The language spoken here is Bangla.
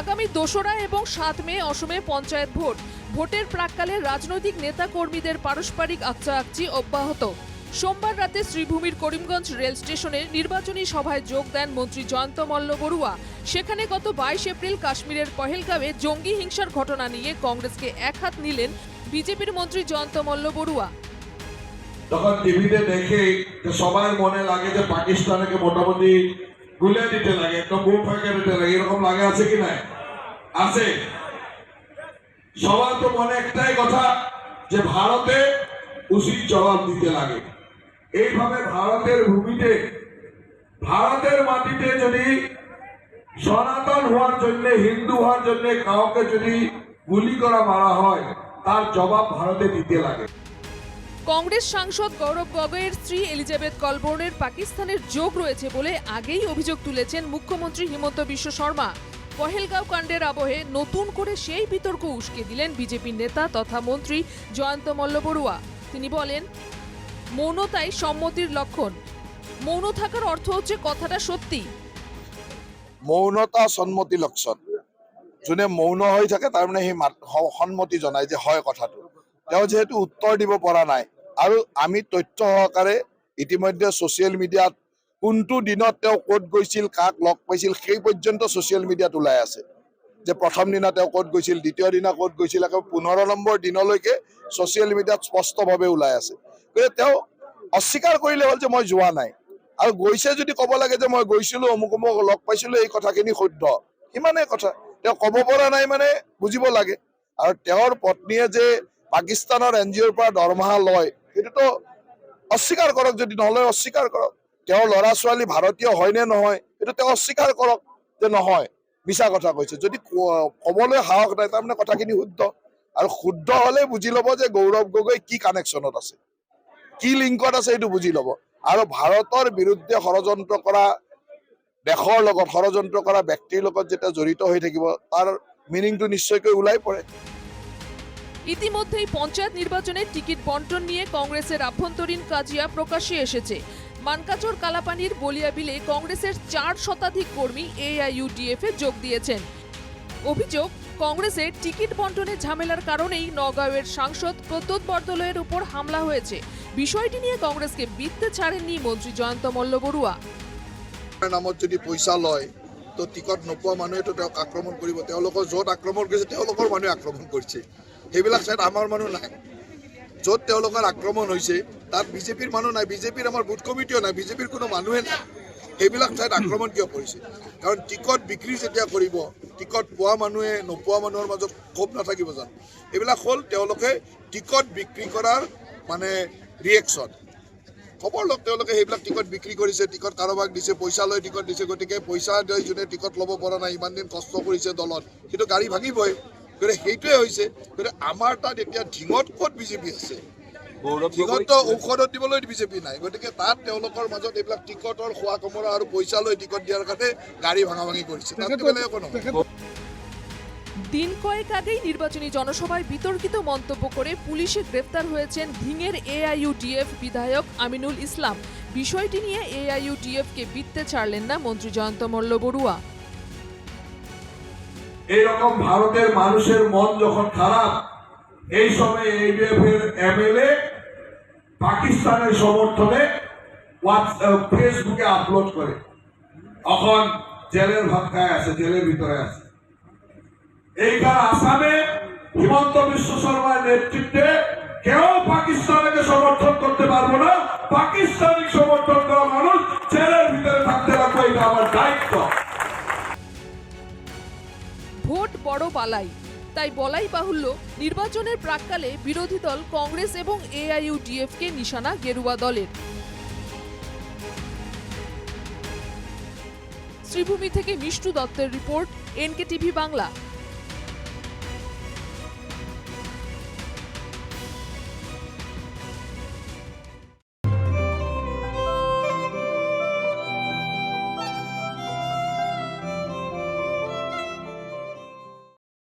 আগামী দোসরা এবং সাত মে অসমে পঞ্চায়েত ভোট। ভোটের প্রাককালে রাজনৈতিক নেতা কর্মীদের পারস্পরিক আকচাআকচি অব্যাহত। সোমবার রাতে শ্রীভূমির করিমগঞ্জ রেল স্টেশনে নির্বাচনী সভায় যোগ দেন মন্ত্রী জয়ন্ত মল্ল বড়ুয়া। সেখানে গত বাইশ এপ্রিল কাশ্মীরের পহেলগাঁওয়ে জঙ্গি হিংসার ঘটনা নিয়ে কংগ্রেসকে একহাত নিলেন বিজেপির মন্ত্রী জয়ন্ত মল্ল বড়ুয়া। তখন টিভিতে দেখে যে সবার মনে লাগে যে পাকিস্তানকে মোটামুটি গুলে দিতে লাগে একদম বুক ফাঁকে দিতে লাগে, এরকম লাগে আছে কি নাই? আছে। সবার তো মনে একটাই কথা, যে ভারতে উচিত জবাব দিতে লাগে। এইভাবে ভারতের ভূমিতে, ভারতের মাটিতে যদি সনাতন হওয়ার জন্য, হিন্দু হওয়ার জন্য কাউকে যদি গুলি করা মারা হয়, তার জবাব ভারতে দিতে লাগে। কংগ্রেস সাংসদ গৌরব গগৈয়ের স্ত্রী এলিজাবেথ কলবোর্নের পাকিস্তানের যোগ রয়েছে বলে আগেই অভিযোগ তুলেছেন মুখ্যমন্ত্রী হিমন্ত বিশ্ব শর্মা। পহেলগাঁও কাণ্ডের আবহে নতুন করে সেই বিতর্ক উস্কে দিলেন বিজেপির নেতা তথা মন্ত্রী জয়ন্ত মল্ল বড়ুয়া। তিনি বলেন মৌনতাই সম্মতির লক্ষণ। মৌন থাকার অর্থ হচ্ছে কথাটা সত্যি। মৌনতা সন্মতি লক্ষণ। যোনে মৌন হৈ থাকে তাৰমানে সি সন্মতি জনায় যে হয় কথাটো। তেওঁ যিহেতু উত্তৰ দিব পৰা নাই আৰু আমি তথ্য সহকাৰে ইতিমধ্যে ছচিয়েল মিডিয়াত কোনটো দিনত তেওঁ ক'ত গৈছিল কাক লগ পাইছিল সেই পৰ্যন্ত ছচিয়েল মিডিয়াত ওলাই আছে। যে প্ৰথম দিনা তেওঁ ক'ত গৈছিল দ্বিতীয় দিনা ক'ত গৈছিল আকৌ পোন্ধৰ নম্বৰ দিনলৈকে ছচিয়েল মিডিয়াত স্পষ্টভাৱে ওলাই আছে। গতিকে তেওঁ অস্বীকাৰ কৰিলে হ'ল যে মই যোৱা নাই। আৰু গৈছে যদি ক'ব লাগে যে মই গৈছিলো অমুক অমুক লগ পাইছিলো এই কথাখিনি শুদ্ধ। সিমানেই কথা। তেওঁ ক'ব পৰা নাই মানে বুজিব লাগে। আৰু তেওঁৰ পত্নীয়ে যে পাকিস্তানৰ এন জি অ'ৰ পৰা দৰমহা লয় সেইটোতো অস্বীকাৰ কৰক যদি নলয় অস্বীকাৰ কৰক। তেওঁৰ ল'ৰা ছোৱালী ভাৰতীয় হয় নে নহয় সেইটো তেওঁ অস্বীকাৰ কৰক যে নহয়, মিছা কথা কৈছে। যদি ক'বলৈ সাহস নাই, তাৰমানে কথাখিনি শুদ্ধ। আৰু শুদ্ধ হ'লে বুজি ল'ব যে গৌৰৱ গগৈ কি কানেকশ্যনত আছে। কি লিংকত আছে এইটো বুজি ল'ব। আৰু ভাৰতৰ বিৰুদ্ধে ষড়যন্ত্ৰ কৰা, দেশৰ লগত ষড়যন্ত্ৰ কৰা ব্যক্তিৰ লগত যেতিয়া জড়িত হৈ থাকিব, তাৰ মিনিংটো নিশ্চয়কৈ ওলাই পৰে। ইতিমধ্যেই পঞ্চায়েত নির্বাচনের টিকিট বন্টন নিয়ে কংগ্রেসের আভ্যন্তরীণ কাজিয়া প্রকাশ্যে এসেছে। মানকাচর কালাপানির বলিয়াবিলে কংগ্রেসের চার শতাধিক কর্মী এআইইউডিএফ এ যোগ দিয়েছেন। অভিযোগ কংগ্রেসের টিকিট বন্টনে ঝামেলার কারণেই নগাঁওয়ের সাংসদ প্রদ্যোৎ বরদলয়ের উপর হামলা হয়েছে। বিষয়টি নিয়ে কংগ্রেসকে বিত্তে ছাড়েননি মন্ত্রী জয়ন্ত মল্ল বড়ুয়া। নামত যদি পইচা লয় তো টিকট নোপোৱা মানুহেতো তেওঁক আক্ৰমণ কৰিব। তেওঁলোকৰ য'ত আক্ৰমণ কৰিছে, তেওঁলোকৰ মানুহে আক্ৰমণ কৰিছে। সেইবিলাক ঠাইত আমাৰ মানুহ নাই। য'ত তেওঁলোকৰ আক্ৰমণ হৈছে, তাত বিজেপিৰ মানুহ নাই। বিজেপিৰ আমাৰ বুথ কমিটিও নাই। বিজেপিৰ কোনো মানুহে নাই। সেইবিলাক ঠাইত আক্ৰমণ কিয় কৰিছে? কাৰণ টিকট বিক্ৰী যেতিয়া কৰিব, টিকট পোৱা মানুহে, নোপোৱা মানুহৰ মাজত ক্ষোভ নাথাকিব জানো। এইবিলাক হ'ল তেওঁলোকে টিকট বিক্ৰী কৰাৰ মানে ৰিয়েকশ্যন খবৰ লওক তেওঁলোকে সেইবিলাক টিকট বিক্ৰী কৰিছে টিকট কাৰোবাক দিছে পইচা লৈ টিকট দিছে গতিকে পইচা লৈ যোনে টিকট ল'ব পৰা নাই ইমান দিন কষ্ট কৰিছে দলত সেইটো গাড়ী ভাঙিবই। গতিকে সেইটোৱে হৈছে গতিকে আমাৰ তাত এতিয়া ঢিঙত ক'ত বিজেপি আছে? ঢিঙততো ঔষধত দিবলৈ বিজেপি নাই গতিকে তাত তেওঁলোকৰ মাজত এইবিলাক টিকটৰ খোৱা কমৰা আৰু পইচা লৈ টিকট দিয়াৰ কাৰণে গাড়ী ভাঙা ভাঙি কৰিছে তাতকৈ বেলেগ একো নহয়। দিন কয়েক আগেই নির্বাচনী জনসভায় বিতর্কিত মন্তব্য করে পুলিশে গ্রেফতার হয়েছেন ধিঙের এআইইউডিএফ বিধায়ক আমিনুল ইসলাম। বিষয়টি নিয়ে এআইইউডিএফকে বিত্তে ছাড়লেন না মন্ত্রী জয়ন্ত মল্ল বড়ুয়া। এইরকম ভারতের মানুষের মন যখন খারাপ, এই সময় এইডিএফ এর এমএলএ পাকিস্তানের সমর্থনে ফেসবুকে আপলোড করে। এখন জেলের ভাত খায় আছে, জেলের ভিতরে আছে। এইখান আসামে হিমন্ত বিশ্ব শর্মার নেতৃত্বে কেউ পাকিস্তানকে সমর্থন করতে পারব না। পাকিস্তানি সমর্থন করা মানুষ জেলের ভিতরে থাকতে রাখব এটা আমার দায়িত্ব। ভোট বড় পালাই। তাই বলাই বাহুল্য, নির্বাচনের প্রাককালে বিরোধী দল কংগ্রেস এবং এআইইউডিএফ কে নিশানা গেরুয়া দলের। শ্রীভূমি থেকে মিষ্টু দত্তের রিপোর্ট এনকে টিভি বাংলা।